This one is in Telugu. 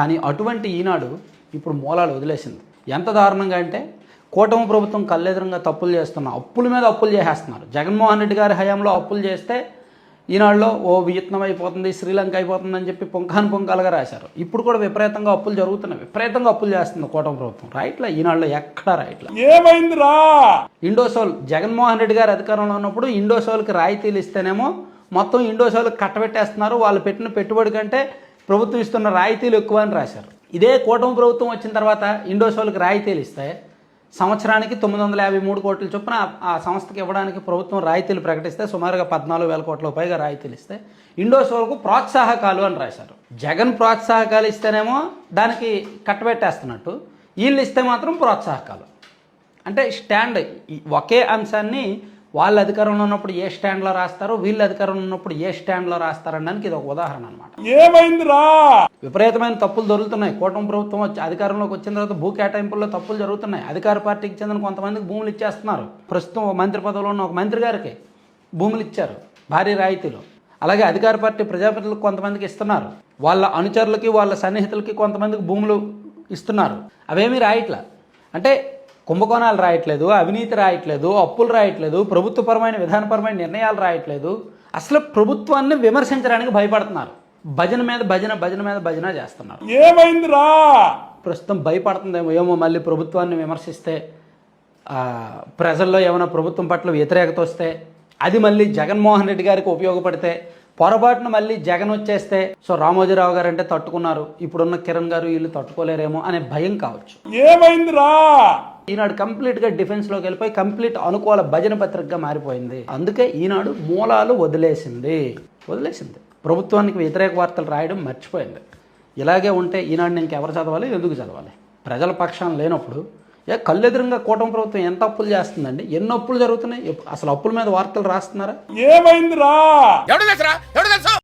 కానీ అటువంటి ఈనాడు ఇప్పుడు మూలాలు వదిలేసింది. ఎంత దారుణంగా అంటే కూటమి ప్రభుత్వం కళ్ళెదురుగా తప్పులు చేస్తున్న అప్పుల మీద అప్పులు చేసేస్తున్నారు. జగన్మోహన్ రెడ్డి గారి హయాంలో అప్పులు చేస్తే ఈనాడులో ఓ వియత్నం అయిపోతుంది శ్రీలంక అయిపోతుంది అని చెప్పి పొంకాను పొంకాలుగా రాశారు. ఇప్పుడు కూడా విపరీతంగా అప్పులు జరుగుతున్నాయి. విపరీతంగా అప్పులు చేస్తుంది కూటమి ప్రభుత్వం. రాయట్లా ఈనాడులో ఎక్కడా రాయట్లా ఏమైందిరా? ఇండోసోల్ జగన్మోహన్ రెడ్డి గారు అధికారంలో ఉన్నప్పుడు ఇండోసోల్కి రాయితీలు ఇస్తేనేమో మొత్తం ఇండోసోల్కి కట్టబెట్టేస్తున్నారు. వాళ్ళు పెట్టిన పెట్టుబడి కంటే ప్రభుత్వం ఇస్తున్న రాయితీలు ఎక్కువ అని రాశారు. ఇదే కూటమి ప్రభుత్వం వచ్చిన తర్వాత ఇండోసోల్కి రాయితీలు ఇస్తాయి సంవత్సరానికి తొమ్మిది వందల యాభై మూడు కోట్ల చొప్పున ఆ- సంస్థకి ఇవ్వడానికి ప్రభుత్వం రాయితీలు ప్రకటిస్తే సుమారుగా పద్నాలుగు వేల కోట్ల పైగా రాయితీలు ఇస్తే ఇండోసోల్కు ప్రోత్సాహకాలు అని రాశారు. జగన్ ప్రోత్సాహకాలు ఇస్తేనేమో దానికి కట్టబెట్టేస్తున్నట్టు. వీళ్ళు ఇస్తే మాత్రం ప్రోత్సాహకాలు. అంటే స్టాండ్ ఒకే అంశాన్ని వాళ్ళ అధికారంలో ఉన్నప్పుడు ఏ స్టాండ్లో రాస్తారో వీళ్ళ అధికారంలో ఉన్నప్పుడు ఏ స్టాండ్లో రాస్తారనడానికి ఇది ఒక ఉదాహరణ అనమాట ఏమైందిరా? విపరీతమైన తప్పులు దొరుకుతున్నాయి కూటమి ప్రభుత్వం వచ్చి అధికారంలోకి వచ్చిన తర్వాత భూ కేటాయింపుల్లో తప్పులు జరుగుతున్నాయి. అధికార పార్టీకి చెందిన కొంతమందికి భూములు ఇచ్చేస్తున్నారు. ప్రస్తుతం ఒక మంత్రి పదవిలో ఉన్న ఒక మంత్రి గారికి భూములు ఇచ్చారు భారీ రాయితీలు. అలాగే అధికార పార్టీ ప్రజాప్రతినిధులకు కొంతమందికి ఇస్తున్నారు. వాళ్ళ అనుచరులకి వాళ్ళ సన్నిహితులకి కొంతమందికి భూములు ఇస్తున్నారు. అవేమీ రాయట్లా? అంటే కుంభకోణాలు రాయట్లేదు అవినీతి రాయట్లేదు అప్పులు రాయట్లేదు ప్రభుత్వపరమైన విధానపరమైన నిర్ణయాలు రాయట్లేదు. అసలు ప్రభుత్వాన్ని విమర్శించడానికి భయపడుతున్నారు. భజన మీద భజన భజన మీద భజన చేస్తున్నారు. ఏమైందిరా? ప్రస్తుతం భయపడుతుందేమో ఏమో మళ్ళీ ప్రభుత్వాన్ని విమర్శిస్తే ప్రజల్లో ఏమైనా ప్రభుత్వం పట్ల వ్యతిరేకత వస్తే అది మళ్ళీ జగన్మోహన్ రెడ్డి గారికి ఉపయోగపడితే పొరపాటున మళ్ళీ జగన్ వచ్చేస్తే సో రామోజీరావు గారు అంటే తట్టుకున్నారు ఇప్పుడున్న కిరణ్ గారు వీళ్ళు తట్టుకోలేరేమో అనే భయం కావచ్చు. ఏమైందిరా? ఈనాడు కంప్లీట్గా డిఫెన్స్లోకి వెళ్ళిపోయి కంప్లీట్ అనుకూల భజన పత్రికగా మారిపోయింది. అందుకే ఈనాడు మూలాలు వదిలేసింది. వదిలేసింది. ప్రభుత్వానికి వ్యతిరేక వార్తలు రాయడం మర్చిపోయింది. ఇలాగే ఉంటే ఈనాడు ఇంకెవరు చదవాలి? ఎందుకు చదవాలి? ప్రజల పక్షాన లేనప్పుడు ఏ కళ్ళెదురుగా కూటమి ప్రభుత్వం ఎంత అప్పులు చేస్తుందండి? ఎన్ని అప్పులు జరుగుతున్నాయి? అసలు అప్పుల మీద వార్తలు రాస్తున్నారా? ఏమైందిరా?